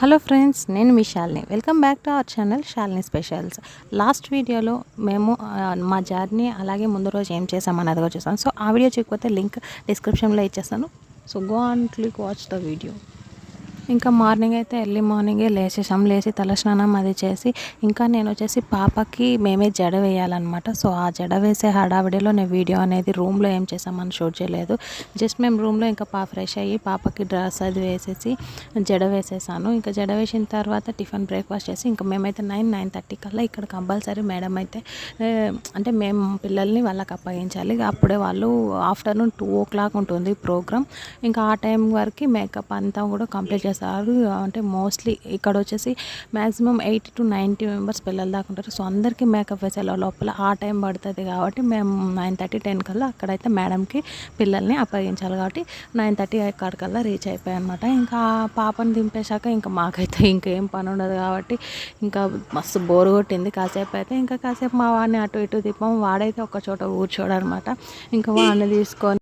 Hello friends నేను మీ Shalini welcome back to our channel Shalini specials. Last వీడియోలో మేము మా జర్నీ అలాగే ముందు రోజు ఏం చేసామన్నది కూడా చూసాం సో ఆ వీడియో చేయకపోతే లింక్ డిస్క్రిప్షన్లో ఇచ్చేస్తాను. So go and click watch the video ఇంకా మార్నింగ్ అయితే ఎర్లీ మార్నింగే లేచేసాం లేచి తలస్నానం అది చేసి ఇంకా నేను వచ్చేసి పాపకి మేమే జడ వేయాలన్నమాట. సో ఆ జడ వేసే హడావిడిలో నేను వీడియో అనేది రూమ్లో ఏం చేసామని షూట్ చేయలేదు. జస్ట్ మేము రూమ్లో ఇంకా పా ఫ్రెష్ అయ్యి పాపకి డ్రెస్ అది వేసేసి జడ వేసేసాను. ఇంకా జడ వేసిన తర్వాత టిఫిన్ బ్రేక్ఫాస్ట్ చేసి ఇంకా మేమైతే నైన్ నైన్ థర్టీ కల్లా ఇక్కడ కంపల్సరీ మేడం అయితే అంటే మేము పిల్లల్ని వాళ్ళకి అప్పగించాలి. అప్పుడే వాళ్ళు ఆఫ్టర్నూన్ టూ ఓ క్లాక్ ఉంటుంది ప్రోగ్రామ్. ఇంకా ఆ టైం వరకు మేకప్ అంతా కూడా కంప్లీట్ చేస్తారు అంటే మోస్ట్లీ ఇక్కడ వచ్చేసి maximum eighty to ninety members పిల్లలు దాకా ఉంటారు. సో అందరికీ మేకప్ వేసేలా లోపల ఆ టైం పడుతుంది కాబట్టి మేము నైన్ థర్టీ టెన్ కల్లా అక్కడైతే మేడంకి పిల్లల్ని అప్పగించాలి కాబట్టి నైన్ థర్టీ అక్కడికల్లా రీచ్ అయిపోయాయి అనమాట ఇంకా పాపను పాపని దింపేశాక ఇంకా మాకైతే ఇంకేం పని ఉండదు కాబట్టి ఇంకా మస్తు బోరు కొట్టింది. కాసేపు అయితే ఇంకా కాసేపు మా వాడిని అటు ఇటు తిప్పాం వాడైతే ఒక చోట కూర్చోడనమాట ఇంకా వాడిని తీసుకొని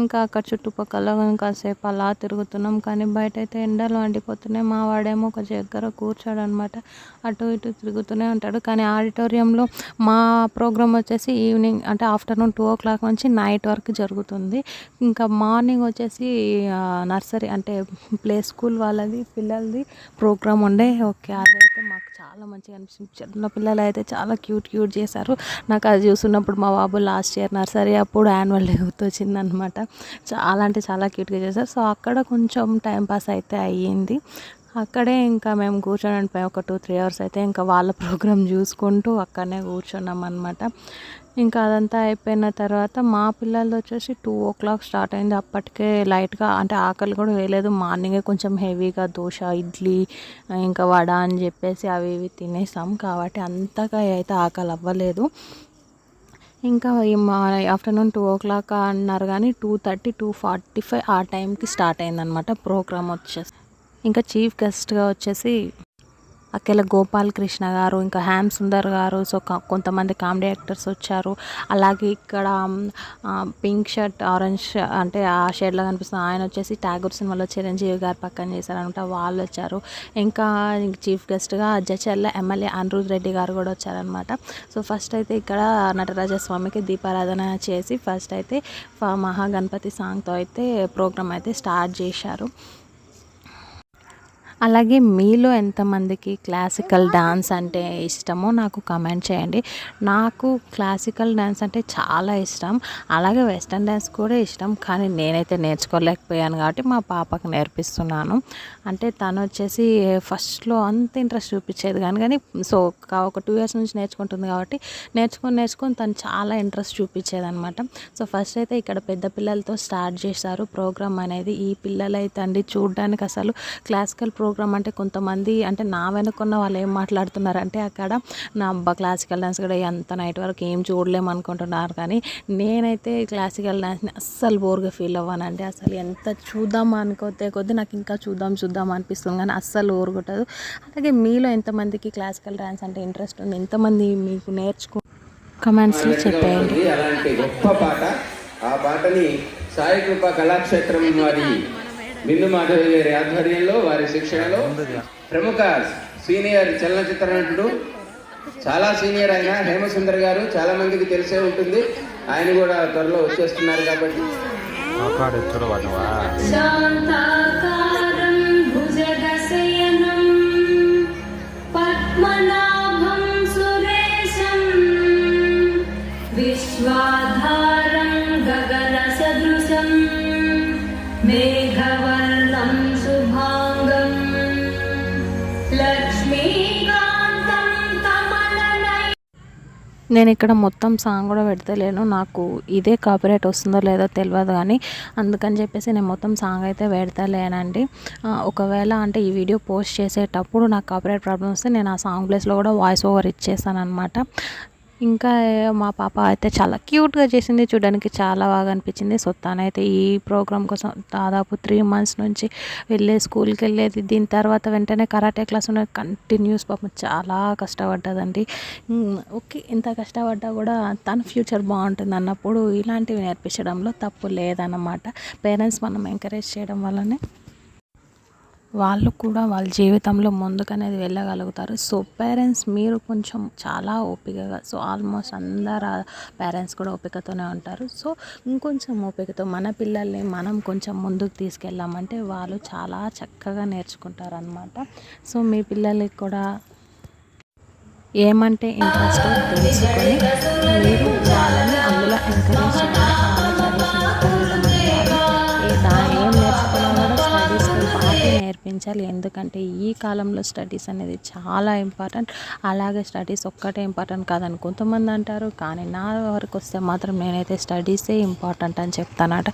ఇంకా అక్కడ చుట్టుపక్కల కాసేపు అలా తిరుగుతున్నాం. కానీ బయట అయితే ఎండలు వండిపోతున్నాయి మా వాడేమో ఒక దగ్గర కూర్చోడు అనమాట అటు ఇటు తిరుగుతూనే ఉంటాడు. కానీ ఆడిటోరియంలో మా ప్రోగ్రామ్ వచ్చేసి ఈవినింగ్ అంటే ఆఫ్టర్నూన్ టూ ఓ క్లాక్ నుంచి నైట్ వరకు జరుగుతుంది. ఇంకా మార్నింగ్ వచ్చేసి నర్సరీ అంటే ప్లే స్కూల్ వాళ్ళది పిల్లలది ప్రోగ్రామ్ ఉండే. ఓకే అదైతే మాకు చాలా మంచిగా అనిపించింది. చిన్న పిల్లలు అయితే చాలా క్యూట్ క్యూట్ చేశారు. నాకు అది చూస్తున్నప్పుడు మా బాబు లాస్ట్ ఇయర్ నర్సరీ అప్పుడు యాన్యువల్ డే గుర్తొచ్చింది అనమాట చాలా అంటే చాలా క్యూట్గా చేశారు. సో అక్కడ కొంచెం టైం పాస్ అయితే అయ్యింది. అక్కడే ఇంకా మేము కూర్చొని పోయి ఒక టూ త్రీ అవర్స్ అయితే ఇంకా వాళ్ళ ప్రోగ్రామ్ చూసుకుంటూ అక్కడనే కూర్చున్నాం అనమాట ఇంకా అదంతా అయిపోయిన తర్వాత మా పిల్లలు వచ్చేసి టూ ఓ క్లాక్ స్టార్ట్ అయింది. అప్పటికే లైట్గా అంటే ఆకలి కూడా వేయలేదు. మార్నింగే కొంచెం హెవీగా దోశ ఇడ్లీ ఇంకా వడ అని చెప్పేసి అవి ఇవి తినేసాం. కాబట్టి అంతగా అయితే ఆకలి అవ్వలేదు. ఇంకా ఆఫ్టర్నూన్ టూ ఓ క్లాక్ అన్నారు కానీ two thirty two forty five ఆ టైంకి స్టార్ట్ అయిందనమాట ప్రోగ్రామ్ వచ్చేసి. ఇంకా చీఫ్ గెస్ట్గా వచ్చేసి అక్కెల గోపాల్ కృష్ణ గారు ఇంకా హ్యామ్ సుందర్ గారు సో కొంతమంది కామెడీ యాక్టర్స్ వచ్చారు. అలాగే ఇక్కడ పింక్ షర్ట్ ఆరెంజ్ అంటే ఆ షేడ్లో కనిపిస్తుంది ఆయన వచ్చేసి ట్యాగూర్ సినిమాలో చిరంజీవి గారు పక్కన చేశారనమాట వాళ్ళు వచ్చారు. ఇంకా చీఫ్ గెస్ట్గా జచర్ల ఎమ్మెల్యే అనిరుద్ రెడ్డి గారు కూడా వచ్చారనమాట సో ఫస్ట్ అయితే ఇక్కడ నటరాజస్వామికి దీపారాధన చేసి ఫస్ట్ అయితే ఫ- మహాగణపతి సాంగ్తో అయితే ప్రోగ్రామ్ అయితే స్టార్ట్ చేశారు. అలాగే మీలో ఎంతమందికి క్లాసికల్ డాన్స్ అంటే ఇష్టమో నాకు కమెంట్ చేయండి. నాకు క్లాసికల్ డాన్స్ అంటే చాలా ఇష్టం. అలాగే వెస్ట్రన్ డాన్స్ కూడా ఇష్టం. కానీ నేనైతే నేర్చుకోలేకపోయాను కాబట్టి మా పాపకు నేర్పిస్తున్నాను. అంటే తను వచ్చేసి ఫస్ట్లో అంత ఇంట్రెస్ట్ చూపించేది కానీ కానీ సో కా- ఒక టూ ఇయర్స్ నుంచి నేర్చుకుంటుంది కాబట్టి నేర్చుకొని నేర్చుకొని తను చాలా ఇంట్రెస్ట్ చూపించేది అనమాట సో ఫస్ట్ అయితే ఇక్కడ పెద్ద పిల్లలతో స్టార్ట్ చేశారు. ప్రోగ్రామ్ అనేది ఈ పిల్లలైతే అండి చూడడానికి అసలు క్లాసికల్ ప్రోగ్రామ్ అంటే కొంతమంది అంటే నా వెనుకున్న వాళ్ళు ఏం మాట్లాడుతున్నారు అంటే అక్కడ నా అబ్బా క్లాసికల్ డాన్స్ కూడా ఎంత నైట్ వరకు ఏం చూడలేము అనుకుంటున్నారు కానీ నేనైతే క్లాసికల్ డాన్స్ని అస్సలు బోర్గా ఫీల్ అవ్వనండి. అసలు ఎంత చూద్దాం అనుకోతే కొద్దీ నాకు ఇంకా చూద్దాం చూద్దాం అనిపిస్తుంది కానీ అస్సలు ఊరుకుంటుంది అలాగే మీలో ఎంతమందికి క్లాసికల్ డాన్స్ అంటే ఇంట్రెస్ట్ ఉంది? ఎంతమంది మీకు నేర్చుకో? కమెంట్స్లో చెప్పేయండి. అలాంటి గొప్ప పాట. ఆ పాటని సాయి కృప కళాక్షేత్రం వారి బిందు మాధవి గారి ఆధ్వర్యంలో వారి శిక్షణలో ప్రముఖ సీనియర్ చలనచిత్ర నటుడు చాలా సీనియర్ అయిన హేమసుందర్ గారు చాలా మందికి తెలిసే ఉంటుంది. ఆయన కూడా త్వరలో వచ్చేస్తున్నారు కాబట్టి. విశ్వాధారం గగన సదృశం మే నేను ఇక్కడ మొత్తం సాంగ్ కూడా పెడతలేను. నాకు ఇదే కాపీరైట్ వస్తుందో లేదో తెలియదు కానీ అందుకని చెప్పేసి నేను మొత్తం సాంగ్ అయితే పెడతలేనండి. ఒకవేళ అంటే ఈ వీడియో పోస్ట్ చేసేటప్పుడు నాకు కాపీరైట్ ప్రాబ్లమ్ వస్తే నేను ఆ సాంగ్ ప్లేస్లో కూడా వాయిస్ ఓవర్ ఇచ్చేసాను అనమాట ఇంకా మా పాప అయితే చాలా క్యూట్గా చేసింది. చూడడానికి చాలా బాగా అనిపించింది. సో తనైతే ఈ ప్రోగ్రామ్ కోసం దాదాపు త్రీ మంత్స్ నుంచి వెళ్ళే స్కూల్కి వెళ్ళేది దీని తర్వాత వెంటనే కరాటే క్లాస్ ఉన్న కంటిన్యూస్ పాపం చాలా కష్టపడ్డదండి. ఓకే ఇంత కష్టపడ్డా కూడా తన ఫ్యూచర్ బాగుంటుంది అన్నప్పుడు ఇలాంటివి నేర్పించడంలో తప్పు లేదన్నమాట. పేరెంట్స్ మనం ఎంకరేజ్ చేయడం వల్లనే. వాళ్ళు కూడా వాళ్ళ జీవితంలో ముందుకనేది వెళ్ళగలుగుతారు. సో పేరెంట్స్ మీరు కొంచెం చాలా ఓపికగా సో ఆల్మోస్ట్ అందరు పేరెంట్స్ కూడా ఓపికతోనే ఉంటారు. సో ఇంకొంచెం ఓపికతో మన పిల్లల్ని మనం కొంచెం ముందుకు తీసుకెళ్ళామంటే వాళ్ళు చాలా చక్కగా నేర్చుకుంటారు అనమాట సో మీ పిల్లలకి కూడా ఏమంటే ఇంట్రెస్ట్ తెలుసుకొని మీరు వాళ్ళని అందులో ఎంకరేజ్ చేయాలి. పెంచాలి ఎందుకంటే ఈ కాలంలో స్టడీస్ అనేది చాలా ఇంపార్టెంట్. అలాగే స్టడీస్ ఒక్కటే ఇంపార్టెంట్ కాదని కొంతమంది అంటారు. కానీ నా వరకు వస్తే మాత్రం నేనైతే స్టడీసే ఇంపార్టెంట్ అని చెప్తానట.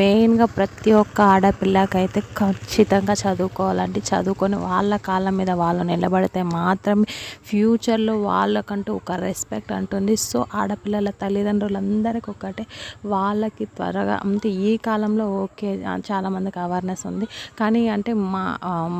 మెయిన్గా ప్రతి ఒక్క ఆడపిల్లకైతే ఖచ్చితంగా చదువుకోవాలంటే చదువుకొని వాళ్ళ కాళ్ళ మీద వాళ్ళు నిలబడితే మాత్రమే ఫ్యూచర్లో వాళ్ళకంటూ ఒక రెస్పెక్ట్ అంటుంది. సో ఆడపిల్లల తల్లిదండ్రులందరికీ ఒకటే వాళ్ళకి త్వరగా అంటే ఈ కాలంలో ఓకే చాలామందికి అవేర్నెస్ ఉంది. కానీ అంటే మా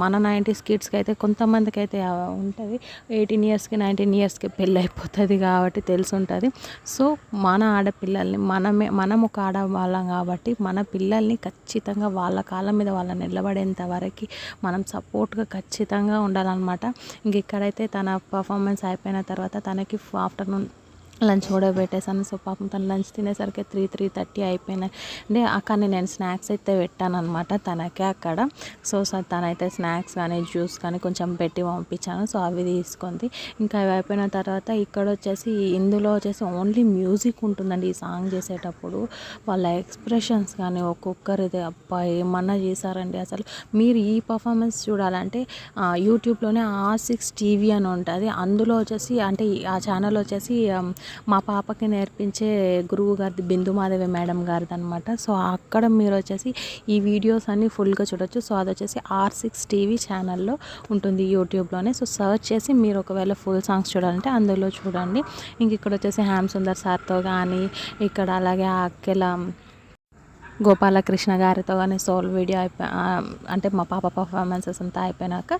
మన నైంటీస్ కిడ్స్కి అయితే కొంతమందికి అయితే ఉంటుంది. ఎయిటీన్ ఇయర్స్కి నైన్టీన్ ఇయర్స్కి పెళ్ళి అయిపోతుంది కాబట్టి తెలిసి ఉంటుంది సో మన ఆడపిల్లల్ని మనమే మనం ఒక ఆడవాళ్ళం కాబట్టి మన పిల్లల్ని ఖచ్చితంగా వాళ్ళ కాళ్ళ మీద వాళ్ళ నిలబడేంత వరకు మనం సపోర్ట్గా ఖచ్చితంగా ఉండాలన్నమాట. ఇంక ఇక్కడైతే తన పర్ఫార్మెన్స్ అయిపోయిన తర్వాత తనకి ఆఫ్టర్నూన్ లంచ్ కూడా పెట్టేశాను. సో పాపం తను లంచ్ తినేసరికి త్రీ త్రీ థర్టీ అయిపోయినాయి. అంటే కానీ నేను స్నాక్స్ అయితే పెట్టాను అనమాట తనకే అక్కడ. సో తనైతే స్నాక్స్ కానీ జ్యూస్ కానీ కొంచెం పెట్టి పంపించాను. సో అవి తీసుకుంది. ఇంకా అవి అయిపోయిన తర్వాత ఇక్కడ వచ్చేసి ఇందులో వచ్చేసి ఓన్లీ మ్యూజిక్ ఉంటుందండి ఈ సాంగ్ చేసేటప్పుడు. వాళ్ళ ఎక్స్ప్రెషన్స్ కానీ ఒక్కొక్కరిది అబ్బా ఏమన్నా చేశారండి అసలు. మీరు ఈ పర్ఫార్మెన్స్ చూడాలంటే యూట్యూబ్లోనే ఆర్ సిక్స్ టీవీ అని ఉంటుంది. అందులో వచ్చేసి అంటే ఆ ఛానల్ వచ్చేసి మా పాపకి నేర్పించే గురువు గారిది బిందు మాధవి మేడం గారిది అనమాట సో అక్కడ మీరు వచ్చేసి ఈ వీడియోస్ అన్నీ ఫుల్గా చూడొచ్చు. సో అది వచ్చేసి ఆర్ సిక్స్ టీవీ ఛానల్లో ఉంటుంది యూట్యూబ్లోనే. సో సర్చ్ చేసి మీరు ఒకవేళ ఫుల్ సాంగ్స్ చూడాలంటే అందులో చూడండి. ఇంక ఇక్కడ వచ్చేసి హ్యామ్ సుందర్ సార్తో కానీ ఇక్కడ అలాగే అక్కెల గోపాలకృష్ణ గారితో కానీ సోల్ వీడియో అయిపోయి అంటే మా పాప పర్ఫార్మెన్సెస్ అంతా అయిపోయినాక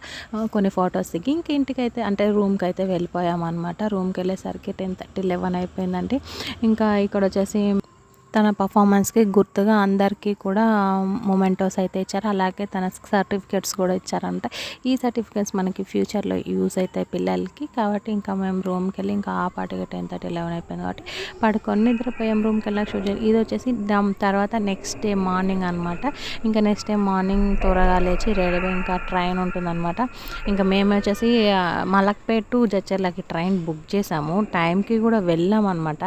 కొన్ని ఫొటోస్ దిగి ఇంక ఇంటికైతే అయితే అంటే రూమ్కి అయితే వెళ్ళిపోయామన్నమాట. రూమ్కి వెళ్ళేసరికి టెన్ థర్టీ లెవెన్ అయిపోయిందండి. ఇంకా ఇక్కడ వచ్చేసి తన పర్ఫార్మెన్స్కి గుర్తుగా అందరికీ కూడా మొమెంటోస్ అయితే ఇచ్చారు. అలాగే తన సర్టిఫికేట్స్ కూడా ఇచ్చారంట. ఈ సర్టిఫికేట్స్ మనకి ఫ్యూచర్లో యూజ్ అవుతాయి పిల్లలకి. కాబట్టి ఇంకా మేము రూమ్కి వెళ్ళి ఇంకా ఆ పాటికి టెన్ థర్టీ లెవెన్ అయిపోయింది కాబట్టి పడుకొని నిద్రపోయాం. రూమ్కి వెళ్ళాక షూట్ చేయాలి ఇది వచ్చేసి దాని తర్వాత నెక్స్ట్ డే మార్నింగ్ అనమాట ఇంకా నెక్స్ట్ డే మార్నింగ్ త్వరగా లేచి రెడీ ఇంకా ట్రైన్ ఉంటుందన్నమాట. ఇంకా మేము వచ్చేసి మలక్పేట్ టు జచ్చర్లకి ట్రైన్ బుక్ చేసాము. టైంకి కూడా వెళ్ళాం అనమాట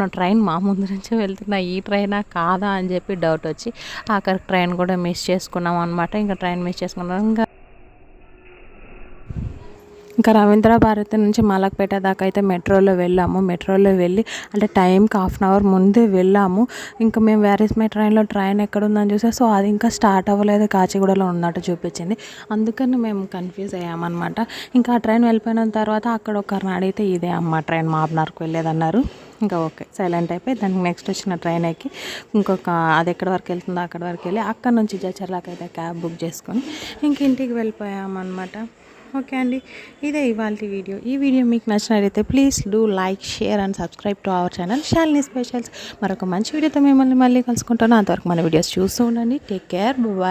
నా ట్రైన్ మా ముందు నుంచే వెళ్తున్నా. ఈ ట్రైనా కాదా అని చెప్పి డౌట్ వచ్చి ఆఖరి ట్రైన్ కూడా మిస్ చేసుకున్నాం అనమాట ఇంకా ట్రైన్ మిస్ చేసుకున్నాం. ఇంకా ఇంకా రవీంద్ర భారతి నుంచి మలక్పేట దాకా అయితే మెట్రోలో వెళ్ళాము. మెట్రోలో వెళ్ళి అంటే టైంకి హాఫ్ అన్ అవర్ ముందే వెళ్ళాము. ఇంకా మేము వేరేస్ మై ట్రైన్లో ట్రైన్ ఎక్కడ ఉందని చూసా సో అది ఇంకా స్టార్ట్ అవ్వలేదు. కాచిగూడలో ఉన్నట్టు చూపించింది. అందుకని మేము కన్ఫ్యూజ్ అయ్యామన్నమాట. ఇంకా ఆ ట్రైన్ వెళ్ళిపోయిన తర్వాత అక్కడ ఒకరిని అడిగితే ఇదే అమ్మ ట్రైన్ మాబ్నార్కు వెళ్ళేదన్నారు. ఇంకా ఓకే సైలెంట్ అయిపోయి దానికి నెక్స్ట్ వచ్చిన ట్రైన్ ఎక్కి ఇంకొక అది ఎక్కడి వరకు వెళ్తుందో అక్కడి వరకు వెళ్ళి అక్కడ నుంచి జచర్లాకైతే అయితే క్యాబ్ బుక్ చేసుకొని ఇంక ఇంటికి వెళ్ళిపోయామన్నమాట. ఓకే అండి. ఇదే ఇవాళ వీడియో. ఈ వీడియో మీకు నచ్చినట్లయితే please do like share and subscribe to our channel Shalini specials. మరొక మంచి వీడియోతో మిమ్మల్ని మళ్ళీ కలుసుకుంటాను. అంతవరకు మన వీడియోస్ చూస్తూ ఉండండి. Take care. బాయ్.